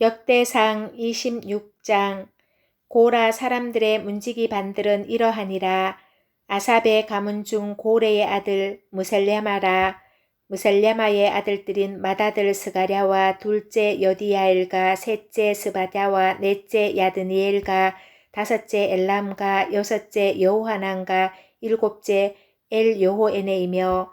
역대상 26장 고라 사람들의 문지기 반들은 이러하니라. 아삽의 가문 중 고레의 아들 무셀레마라. 무셀레마의 아들들인 마다들 스가랴와 둘째 여디야엘과 셋째 스바랴와 넷째 야드니엘과 다섯째 엘람과 여섯째 여호하난과 일곱째 엘 여호에네이며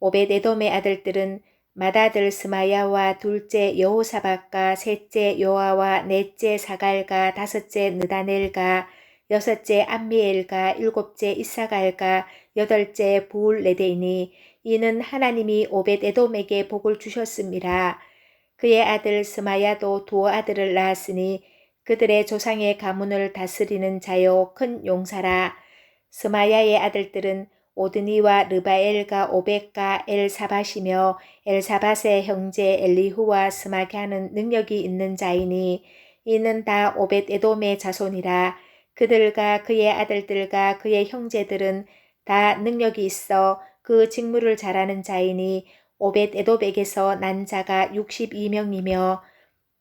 오벳에돔의 아들들은 맏아들 스마야와 둘째 여호사박과 셋째 요아와 넷째 사갈과 다섯째 느다넬과 여섯째 암미엘과 일곱째 이사갈과 여덟째 부울레데이니 이는 하나님이 오벳 에돔에게 복을 주셨습니다. 그의 아들 스마야도 두 아들을 낳았으니 그들의 조상의 가문을 다스리는 자요 큰 용사라. 스마야의 아들들은 오드니와 르바엘과 오벳과 엘사밧이며 엘사밧의 형제 엘리후와 스마갸는 능력이 있는 자이니 이는 다 오벳 에돔의 자손이라 그들과 그의 아들들과 그의 형제들은 다 능력이 있어 그 직무를 잘하는 자이니 오벳 에돔에게서 난 자가 62명이며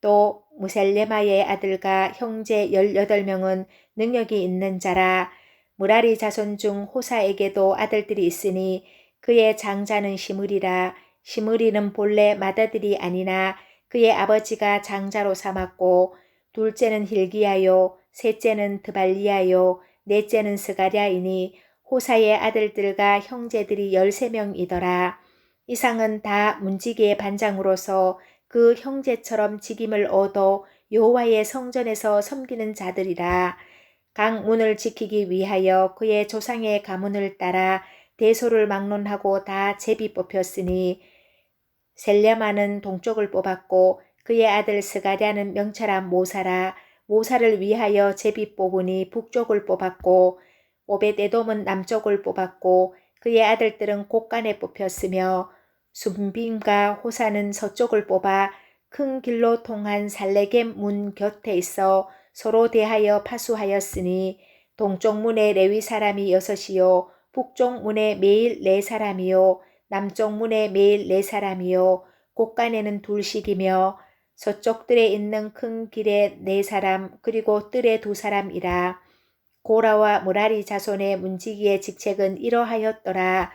또 무셀레마의 아들과 형제 18명은 능력이 있는 자라 무라리 자손 중 호사에게도 아들들이 있으니 그의 장자는 시므리라 시므리는 본래 맏아들이 아니나 그의 아버지가 장자로 삼았고 둘째는 힐기야요 셋째는 드발리야요 넷째는 스가랴이니 호사의 아들들과 형제들이 열세 명이더라. 이상은 다 문지기의 반장으로서 그 형제처럼 직임을 얻어 여호와의 성전에서 섬기는 자들이라. 각 문을 지키기 위하여 그의 조상의 가문을 따라 대소를 막론하고 다 제비 뽑혔으니 셀레마는 동쪽을 뽑았고 그의 아들 스가랴는 명찰한 모사라 모사를 위하여 제비 뽑으니 북쪽을 뽑았고 오벳에돔은 남쪽을 뽑았고 그의 아들들은 곳간에 뽑혔으며 순빔과 호사는 서쪽을 뽑아 큰 길로 통한 살레겜 문 곁에 있어 서로 대하여 파수하였으니 동쪽 문에 레위 사람이 여섯이요 북쪽 문에 매일 네 사람이요 남쪽 문에 매일 네 사람이요 곳간에는 둘씩이며 서쪽 뜰에 있는 큰 길에 네 사람 그리고 뜰에 두 사람이라 고라와 무라리 자손의 문지기의 직책은 이러하였더라.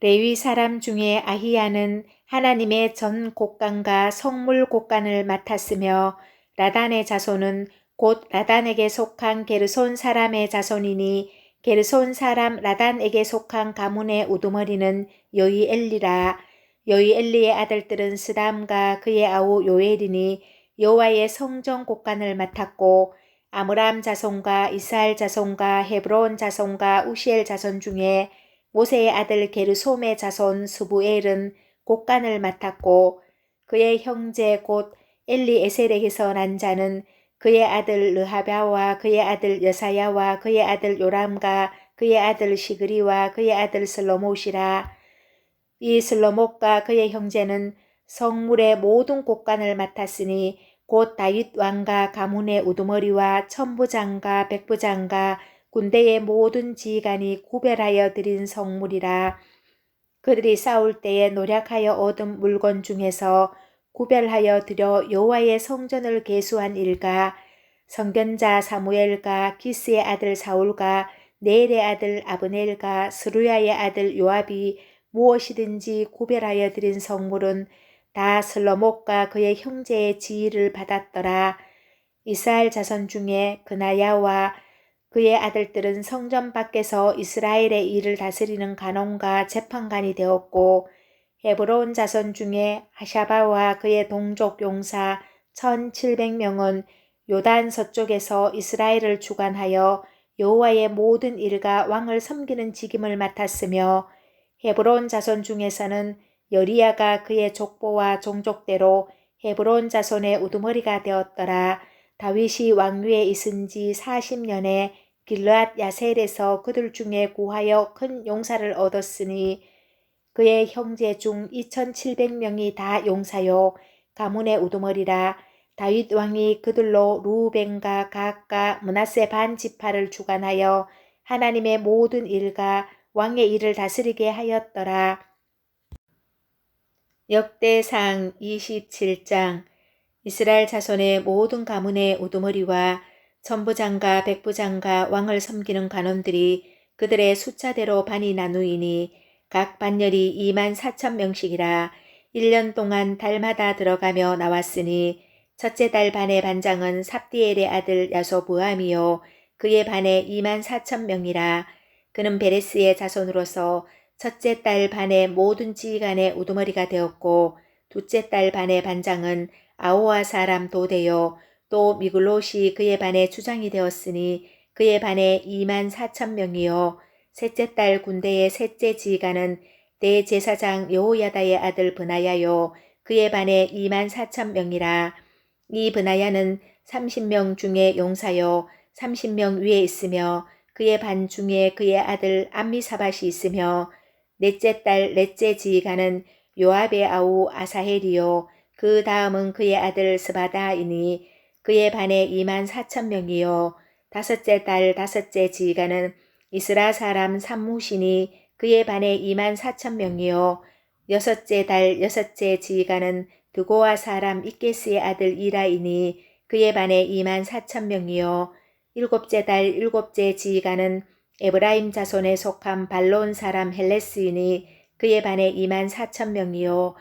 레위 사람 중에 아히야는 하나님의 전 곡간과 성물 곡간을 맡았으며 라단의 자손은 곧 라단에게 속한 게르손 사람의 자손이니 게르손 사람 라단에게 속한 가문의 우두머리는 여이엘리라. 여이엘리의 아들들은 스담과 그의 아우 요엘이니 여호와의 성전 곡간을 맡았고 아므람 자손과 이스라엘 자손과 헤브론 자손과 우시엘 자손 중에 모세의 아들 게르솜의 자손 수부엘은 곡간을 맡았고 그의 형제 곧 엘리에셀에게서 난 자는 그의 아들 르하바와 그의 아들 여사야와 그의 아들 요람과 그의 아들 시그리와 그의 아들 슬로못이라. 이 슬로못과 그의 형제는 성물의 모든 곡간을 맡았으니 곧 다윗 왕과 가문의 우두머리와 천부장과 백부장과 군대의 모든 지휘관이 구별하여 드린 성물이라. 그들이 싸울 때에 노력하여 얻은 물건 중에서 구별하여 드려 여호와의 성전을 개수한 일가 성견자 사무엘과 기스의 아들 사울과 네일의 아들 아브넬과 스루야의 아들 요압이 무엇이든지 구별하여 드린 성물은 다 슬로목과 그의 형제의 지위를 받았더라. 이스라엘 자손 중에 그나야와 그의 아들들은 성전 밖에서 이스라엘의 일을 다스리는 간원과 재판관이 되었고 헤브론 자손 중에 하샤바와 그의 동족 용사 1700명은 요단 서쪽에서 이스라엘을 주관하여 여호와의 모든 일과 왕을 섬기는 직임을 맡았으며 헤브론 자손 중에서는 여리야가 그의 족보와 종족대로 헤브론 자손의 우두머리가 되었더라. 다윗이 왕위에 있은 지 40년에 길르앗 야셀에서 그들 중에 구하여 큰 용사를 얻었으니 그의 형제 중 2700명이 다 용사요. 가문의 우두머리라. 다윗 왕이 그들로 루벤과 각과 문하세 반 지파를 주관하여 하나님의 모든 일과 왕의 일을 다스리게 하였더라. 역대상 27장. 이스라엘 자손의 모든 가문의 우두머리와 천부장과 백부장과 왕을 섬기는 관원들이 그들의 숫자대로 반이 나누이니 각 반열이 2만 4천 명씩이라 1년 동안 달마다 들어가며 나왔으니 첫째 달 반의 반장은 삽디엘의 아들 야소부함이요. 그의 반에 2만 4천 명이라 그는 베레스의 자손으로서 첫째 달 반의 모든 지휘관의 우두머리가 되었고 둘째 달 반의 반장은 아오아 사람 도대요. 또 미글롯이 그의 반의 주장이 되었으니 그의 반에 2만 4천 명이요 셋째 달 군대의 셋째 지휘관은 대제사장 여호야다의 아들 브나야요. 그의 반에 2만 4천 명이라. 이 브나야는 30명 중에 용사요. 30명 위에 있으며 그의 반 중에 그의 아들 암미사밭이 있으며 넷째 딸 넷째 지휘관은 요압의 아우 아사헬이요. 그 다음은 그의 아들 스바다이니 그의 반에 2만 4천 명이요. 다섯째 달 다섯째 지휘관은 이스라 사람 삼무시니 그의 반에 2만 4천 명이요. 여섯째 달 여섯째 지휘관은 드고아 사람 이케스의 아들 이라이니 그의 반에 2만 4천 명이요. 일곱째 달 일곱째 지휘관은 에브라임 자손에 속한 발론 사람 헬레스이니 그의 반에 2만 4천 명이요.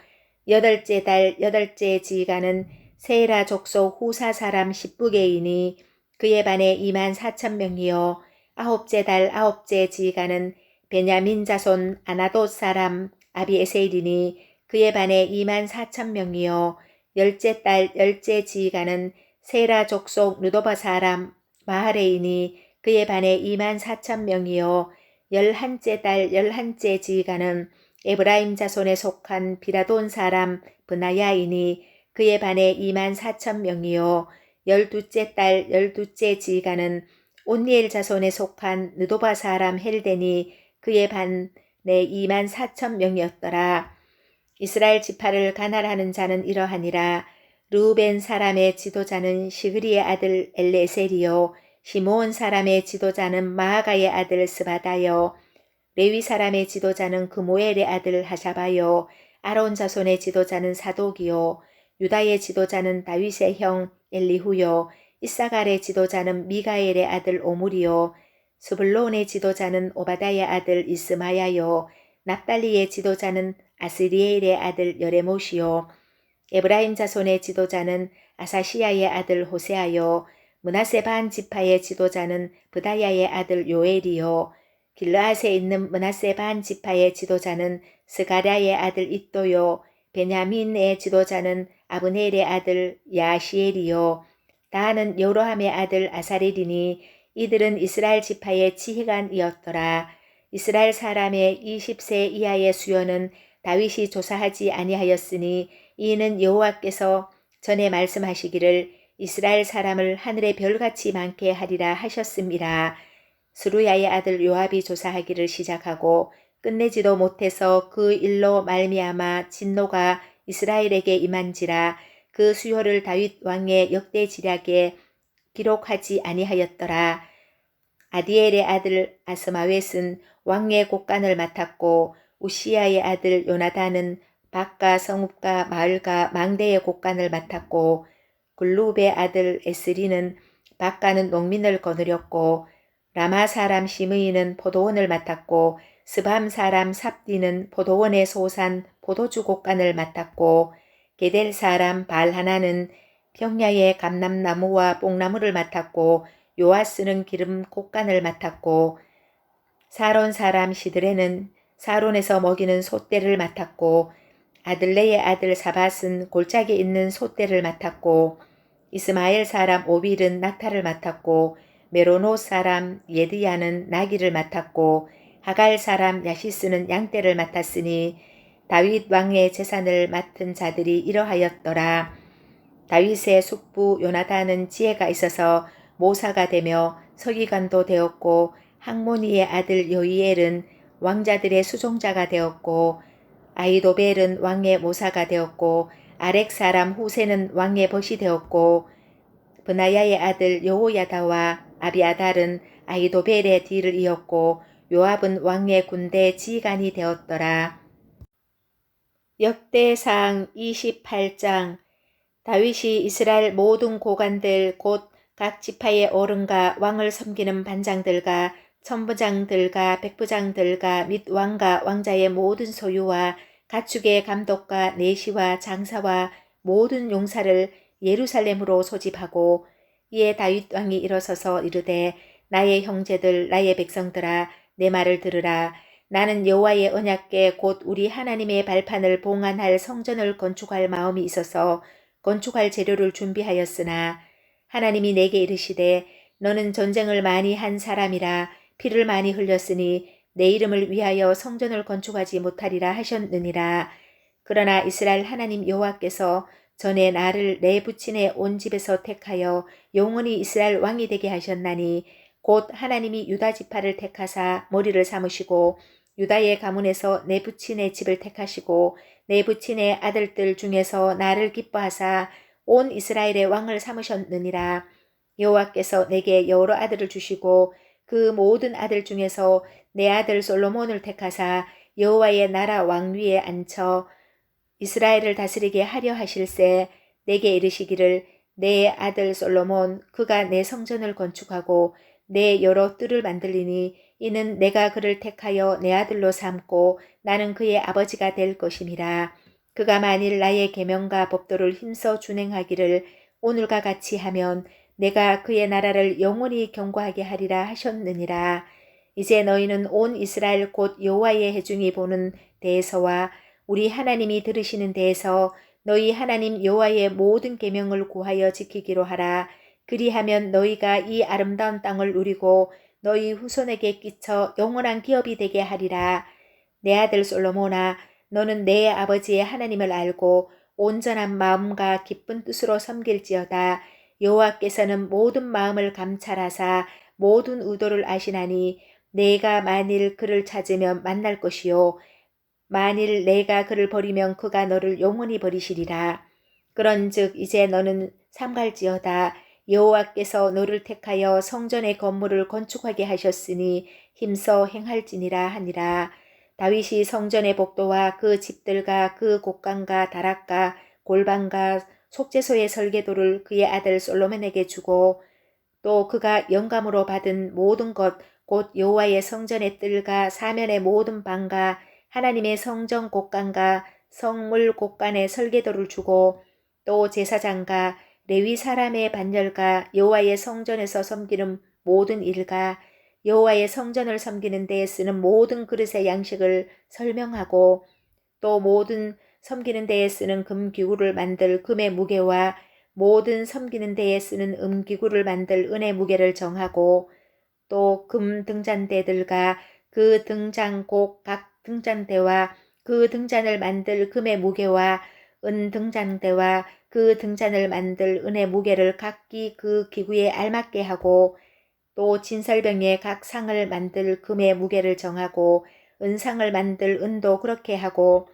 여덟째 달 여덟째 지휘관은 세라 족속 후사 사람 십부게이니 그의 반에 2만 4천 명이요 아홉째 달 아홉째 지휘관은 베냐민 자손 아나도 사람 아비에셀이니 그의 반에 2만 4천 명이요. 열째 달 열째 지휘관은 세라 족속 누도바 사람 마하레이니 그의 반에 2만 4천 명이요. 열한째 달 열한째 지휘관은 에브라임 자손에 속한 비라돈 사람 브나야이니 그의 반에 2만 4천 명이요. 열두째 달 열두째 지휘관은 온니엘 자손에 속한 느도바 사람 헬데니 그의 반에 2만 4천 명이었더라. 이스라엘 지파를 가날하는 자는 이러하니라. 루벤 사람의 지도자는 시그리의 아들 엘레셀이요. 시몬 사람의 지도자는 마하가의 아들 스바다요. 레위 사람의 지도자는 그모엘의 아들 하샤바요. 아론 자손의 지도자는 사독이요. 유다의 지도자는 다윗의 형 엘리후요 이사갈의 지도자는 미가엘의 아들 오므리요 스불론의 지도자는 오바다의 아들 이스마야요 납달리의 지도자는 아스리엘의 아들 여레모시요 에브라임 자손의 지도자는 아사시아의 아들 호세아요 문하세 반 지파의 지도자는 부다야의 아들 요엘이요 길르앗에 있는 문하세 반 지파의 지도자는 스가랴의 아들 이또요 베냐민의 지도자는 아브넬의 아들 야시엘이요 다하는 여로함의 아들 아사렐이니 이들은 이스라엘 지파의 지휘관이었더라. 이스라엘 사람의 20세 이하의 수요는 다윗이 조사하지 아니하였으니 이는 여호와께서 전에 말씀하시기를 이스라엘 사람을 하늘의 별같이 많게 하리라 하셨습니다. 스루야의 아들 요압이 조사하기를 시작하고 끝내지도 못해서 그 일로 말미암아 진노가 이스라엘에게 임한지라 그 수요를 다윗 왕의 역대 지략에 기록하지 아니하였더라. 아디엘의 아들 아스마웻은 왕의 곡간을 맡았고 우시아의 아들 요나단은 박과 성읍과 마을과 망대의 곡간을 맡았고 글루베의 아들 에스리는 박가는 농민을 거느렸고 라마 사람 시므이는 포도원을 맡았고 스밤 사람 삽디는 포도원의 소산 포도주 곡간을 맡았고 게델 사람 발 하나는 평야의 감람나무와 뽕나무를 맡았고 요아스는 기름 곡간을 맡았고 사론 사람 시드레는 사론에서 먹이는 소떼를 맡았고 아들레의 아들 사밧은 골짜기에 있는 소떼를 맡았고 이스마엘 사람 오빌은 낙타를 맡았고 메로노 사람 예드야는 나귀를 맡았고 하갈 사람 야시스는 양떼를 맡았으니 다윗 왕의 재산을 맡은 자들이 이러하였더라. 다윗의 숙부 요나단은 지혜가 있어서 모사가 되며 서기관도 되었고 항모니의 아들 여이엘은 왕자들의 수종자가 되었고 아이도벨은 왕의 모사가 되었고 아렉 사람 후세는 왕의 벗이 되었고 브나야의 아들 여호야다와 아비아달은 아이도벨의 뒤를 이었고 요압은 왕의 군대 지휘관이 되었더라. 역대상 28장. 다윗이 이스라엘 모든 고관들 곧 각 지파의 어른과 왕을 섬기는 반장들과 천부장들과 백부장들과 및 왕과 왕자의 모든 소유와 가축의 감독과 내시와 장사와 모든 용사를 예루살렘으로 소집하고 이에 다윗 왕이 일어서서 이르되 나의 형제들 나의 백성들아 내 말을 들으라 나는 여호와의 언약궤 곧 우리 하나님의 발판을 봉안할 성전을 건축할 마음이 있어서 건축할 재료를 준비하였으나 하나님이 내게 이르시되 너는 전쟁을 많이 한 사람이라 피를 많이 흘렸으니 내 이름을 위하여 성전을 건축하지 못하리라 하셨느니라. 그러나 이스라엘 하나님 여호와께서 전에 나를 내 부친의 온 집에서 택하여 영원히 이스라엘 왕이 되게 하셨나니 곧 하나님이 유다 지파를 택하사 머리를 삼으시고 유다의 가문에서 내 부친의 집을 택하시고 내 부친의 아들들 중에서 나를 기뻐하사 온 이스라엘의 왕을 삼으셨느니라. 여호와께서 내게 여러 아들을 주시고 그 모든 아들 중에서 내 아들 솔로몬을 택하사 여호와의 나라 왕위에 앉혀 이스라엘을 다스리게 하려 하실세 내게 이르시기를 내 아들 솔로몬 그가 내 성전을 건축하고 내 여러 뜰을 만들리니 이는 내가 그를 택하여 내 아들로 삼고 나는 그의 아버지가 될 것임이라. 그가 만일 나의 계명과 법도를 힘써 준행하기를 오늘과 같이 하면 내가 그의 나라를 영원히 경고하게 하리라 하셨느니라. 이제 너희는 온 이스라엘 곧 여호와의 해중이 보는 데에서와 우리 하나님이 들으시는 데에서 너희 하나님 여호와의 모든 계명을 구하여 지키기로 하라. 그리하면 너희가 이 아름다운 땅을 누리고 너희 후손에게 끼쳐 영원한 기업이 되게 하리라. 내 아들 솔로몬아 너는 내 아버지의 하나님을 알고 온전한 마음과 기쁜 뜻으로 섬길지어다. 여호와께서는 모든 마음을 감찰하사 모든 의도를 아시나니 내가 만일 그를 찾으면 만날 것이요 만일 내가 그를 버리면 그가 너를 영원히 버리시리라. 그런즉 이제 너는 삼갈지어다 여호와께서 너를 택하여 성전의 건물을 건축하게 하셨으니 힘써 행할지니라 하니라. 다윗이 성전의 복도와 그 집들과 그 곡간과 다락과 골방과 속죄소의 설계도를 그의 아들 솔로몬에게 주고 또 그가 영감으로 받은 모든 것 곧 여호와의 성전의 뜰과 사면의 모든 방과 하나님의 성전 곡간과 성물 곡간의 설계도를 주고 또 제사장과 레위 사람의 반열과 여호와의 성전에서 섬기는 모든 일과 여호와의 성전을 섬기는 데에 쓰는 모든 그릇의 양식을 설명하고 또 모든 섬기는 데에 쓰는 금 기구를 만들 금의 무게와 모든 섬기는 데에 쓰는 음 기구를 만들 은의 무게를 정하고 또 금 등잔대들과 그 등잔곡 각 등잔대와 그 등잔을 만들 금의 무게와 은 등잔대와 그 등잔을 만들 은의 무게를 각기 그 기구에 알맞게 하고 또 진설병에 각 상을 만들 금의 무게를 정하고 은상을 만들 은도 그렇게 하고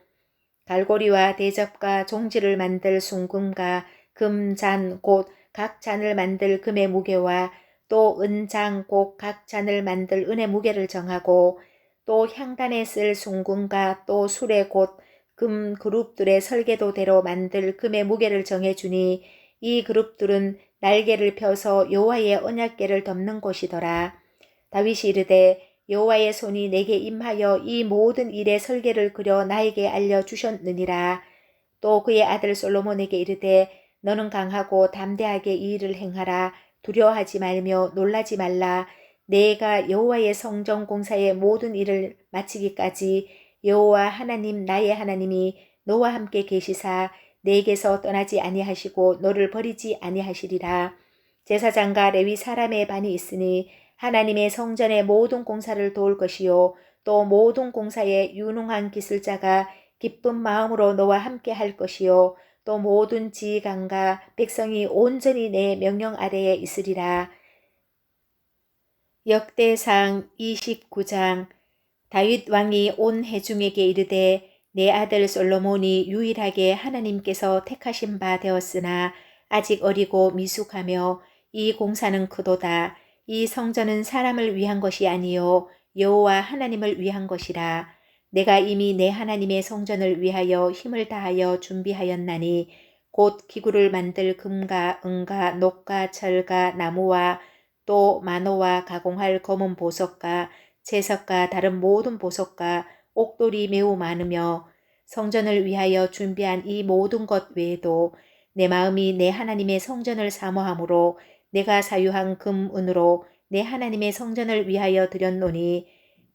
갈고리와 대접과 종지를 만들 숭금과 금잔 곧 각 잔을 만들 금의 무게와 또 은장 곧 각 잔을 만들 은의 무게를 정하고 또 향단에 쓸 숭금과 또 술에 곧 금 그룹들의 설계도대로 만들 금의 무게를 정해주니 이 그룹들은 날개를 펴서 여호와의 언약궤를 덮는 곳이더라. 다윗이 이르되 여호와의 손이 내게 임하여 이 모든 일의 설계를 그려 나에게 알려 주셨느니라. 또 그의 아들 솔로몬에게 이르되 너는 강하고 담대하게 이 일을 행하라. 두려워하지 말며 놀라지 말라. 내가 여호와의 성전 공사의 모든 일을 마치기까지 여호와 하나님 나의 하나님이 너와 함께 계시사 내게서 떠나지 아니하시고 너를 버리지 아니하시리라. 제사장과 레위 사람의 반이 있으니 하나님의 성전의 모든 공사를 도울 것이요 또 모든 공사에 유능한 기술자가 기쁜 마음으로 너와 함께 할 것이요 또 모든 지휘관과 백성이 온전히 내 명령 아래에 있으리라. 역대상 29장 다윗 왕이 온 해중에게 이르되 내 아들 솔로몬이 유일하게 하나님께서 택하신 바 되었으나 아직 어리고 미숙하며 이 공사는 크도다. 이 성전은 사람을 위한 것이 아니요 여호와 하나님을 위한 것이라. 내가 이미 내 하나님의 성전을 위하여 힘을 다하여 준비하였나니 곧 기구를 만들 금과 은과 녹과 철과 나무와 또 만호와 가공할 검은 보석과 제석과 다른 모든 보석과 옥돌이 매우 많으며 성전을 위하여 준비한 이 모든 것 외에도 내 마음이 내 하나님의 성전을 사모함으로 내가 사유한 금, 은으로 내 하나님의 성전을 위하여 드렸노니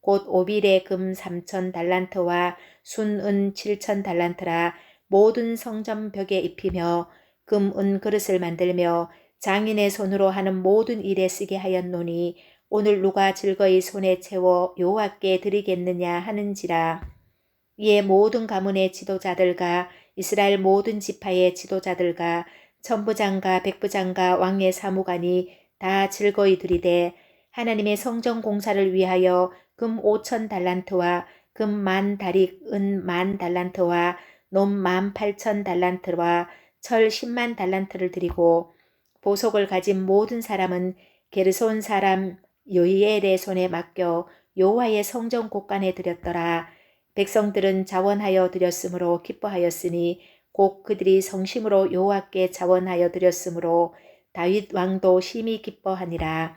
곧 오빌의 금 삼천 달란트와 순은 칠천 달란트라 모든 성전 벽에 입히며 금, 은 그릇을 만들며 장인의 손으로 하는 모든 일에 쓰게 하였노니 오늘 누가 즐거이 손에 채워 여호와께 드리겠느냐 하는지라. 이에 모든 가문의 지도자들과 이스라엘 모든 지파의 지도자들과 천부장과 백부장과 왕의 사무관이 다 즐거이 드리되 하나님의 성전 공사를 위하여 금 5천 달란트와 금 만 다릭 은 만 달란트와 놈만 8천 달란트와 철 10만 달란트를 드리고 보석을 가진 모든 사람은 게르손 사람 요이엘의 손에 맡겨 여호와의 성전 곳간에 드렸더라. 백성들은 자원하여 드렸으므로 기뻐하였으니 곧 그들이 성심으로 여호와께 자원하여 드렸으므로 다윗 왕도 심히 기뻐하니라.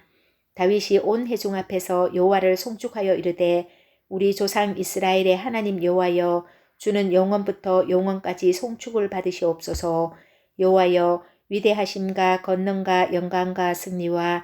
다윗이 온 회중 앞에서 여호와를 송축하여 이르되 우리 조상 이스라엘의 하나님 여호와여 주는 영원부터 영원까지 송축을 받으시옵소서 여호와여 위대하심과 권능과 영광과 승리와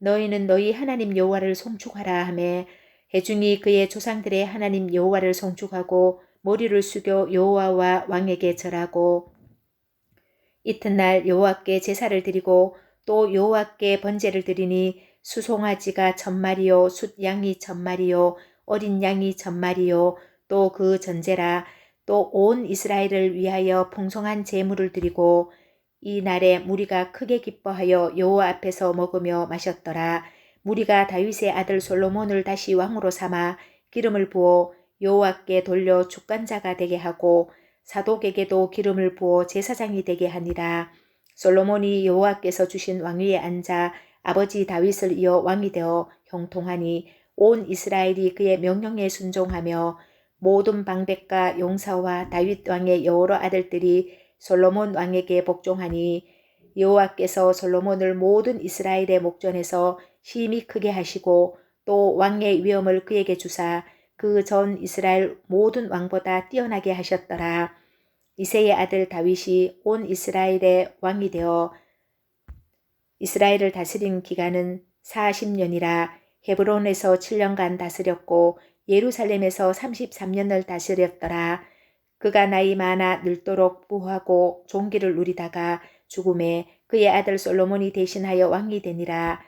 너희는 너희 하나님 여호와를 송축하라 하매 해중이 그의 조상들의 하나님 여호와를 송축하고 머리를 숙여 여호와와 왕에게 절하고 이튿날 여호와께 제사를 드리고 또 여호와께 번제를 드리니 수송아지가 천마리요 숫양이 천마리요 어린 양이 천마리요 또 그 전제라 또 온 이스라엘을 위하여 풍성한 제물을 드리고 이 날에 무리가 크게 기뻐하여 여호와 앞에서 먹으며 마셨더라. 무리가 다윗의 아들 솔로몬을 다시 왕으로 삼아 기름을 부어 여호와께 돌려 주관자가 되게 하고 사독에게도 기름을 부어 제사장이 되게 하니라. 솔로몬이 여호와께서 주신 왕위에 앉아 아버지 다윗을 이어 왕이 되어 형통하니 온 이스라엘이 그의 명령에 순종하며 모든 방백과 용사와 다윗 왕의 여러 아들들이 솔로몬 왕에게 복종하니 여호와께서 솔로몬을 모든 이스라엘의 목전에서 심히 크게 하시고 또 왕의 위엄을 그에게 주사 그 전 이스라엘 모든 왕보다 뛰어나게 하셨더라. 이세의 아들 다윗이 온 이스라엘의 왕이 되어 이스라엘을 다스린 기간은 40년이라 헤브론에서 7년간 다스렸고 예루살렘에서 33년을 다스렸더라. 그가 나이 많아 늙도록 부하고 종기를 누리다가 죽음에 그의 아들 솔로몬이 대신하여 왕이 되니라.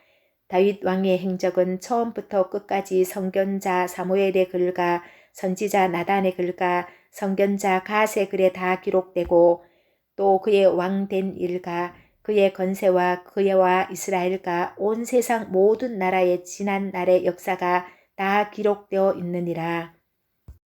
다윗 왕의 행적은 처음부터 끝까지 선견자 사무엘의 글과 선지자 나단의 글과 선견자 갓의 글에 다 기록되고 또 그의 왕된 일과 그의 건세와 그와 이스라엘과 온 세상 모든 나라의 지난 날의 역사가 다 기록되어 있느니라.